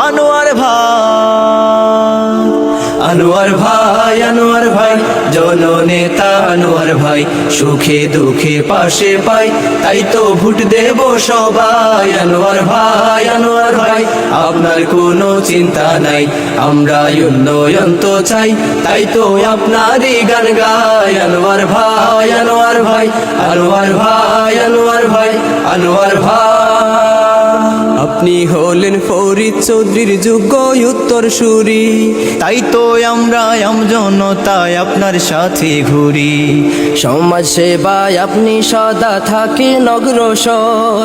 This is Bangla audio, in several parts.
আনোয়ার ভাই আনোয়ার ভাই আনোয়ার ভাই জননেতা আনোয়ার ভাই সুখে দুঃখে পাশে পাই তাই তো ভোট দেব সবাই আনোয়ার ভাই আনোয়ার ভাই আপনার কোনো চিন্তা নাই আমরা উন্নয়ন তো চাই তাই তো আপনারই গান গাই আনোয়ার ভাই আনোয়ার ভাই আনোয়ার ভাই আনোয়ার ভাই আনোয়ার ভাই আপনি হলেন ফরিদ চৌধুরীর যোগ্য উত্তর সুরি তাই তো আমরা আমজনতায় আপনার সাথে ঘুরি। সমাজ সেবায় আপনি সদা থাকেন অগ্রসর।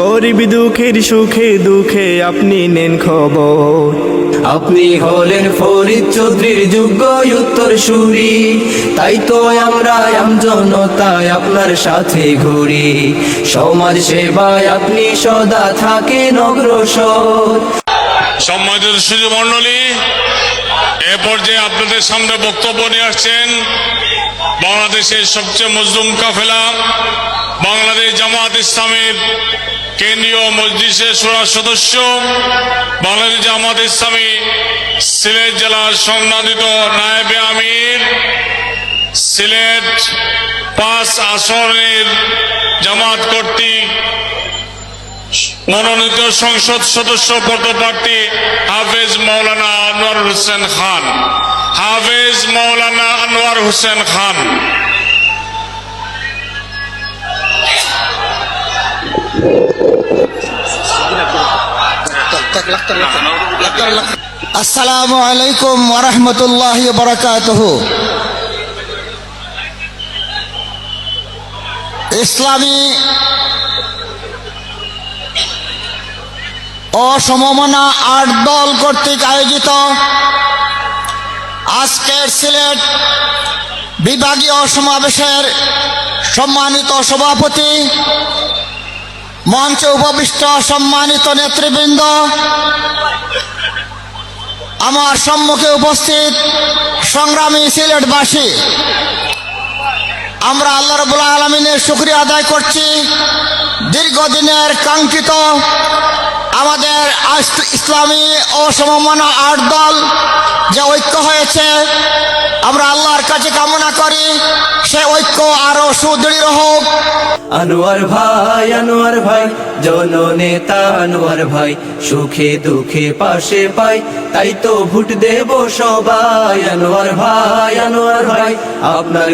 গরিব দুঃখের সুখে দুঃখে আপনি নেন খবর। আপনি হলেন ফরিদ চৌধুরীর যোগ্য উত্তর সুরি তাই তো আমরা আমজনতায় আপনার সাথে ঘুরি। সমাজ সেবায় আপনি সদা থাকেন অগ্রসর। সম্মানিত সুযোগ মণ্ডলী এ পর্যায়ে আপনাদের সামনে বক্তব্য নিয়ে আসছেন বাংলাদেশের সবচেয়ে মজলুম কাফেলা বাংলাদেশ জামাত ইসলামের কেন্দ্রীয় মজলিসের সুরা সদস্য, বাংলাদেশ জামাত ইসলামী সিলেট জেলার সম্মানিত নায়েবে আমির। সিলেট পাঁচ আসনের জামাত কর্তৃক মনোনীত সংসদ সদস্য পদপ্রার্থী হাফেজ মৌলানা আনোয়ার হোসেন খান। হাফেজ মৌলানা আনোয়ার হোসেন খান। আসসালামু আলাইকুম ওরহমতুল্লাহ বরকাতহ। ইসলামী অসমমনা আট দল কর্তৃক আয়োজিত আজকের সিলেট বিভাগীয় সমাবেশের সম্মানিত সভাপতি মঞ্চে উপবিষ্ট সম্মানিত নেতৃবৃন্দ। আমার সম্মুখে উপস্থিত সংগ্রামী সিলেটবাসী। আমরা আল্লাহ রবুল্লা আলমিনের শুক্রিয়া আদায় করছি। দীর্ঘদিনের কাঙ্ক্ষিত আমাদের ইসলামী ও আট দল যে ঐক্য হয়েছে, আমরা আল্লাহর কাছে কামনা করি, সে ঐক্য আরও সুদৃঢ় হোক। আনোয়ার ভাই আনোয়ার ভাই, জননেতা আনোয়ার ভাই, সুখে দুঃখে পাশে পাই, তাই তো ভোট দেব সবাই। আনোয়ার ভাই আনোয়ার ভাই, আপনার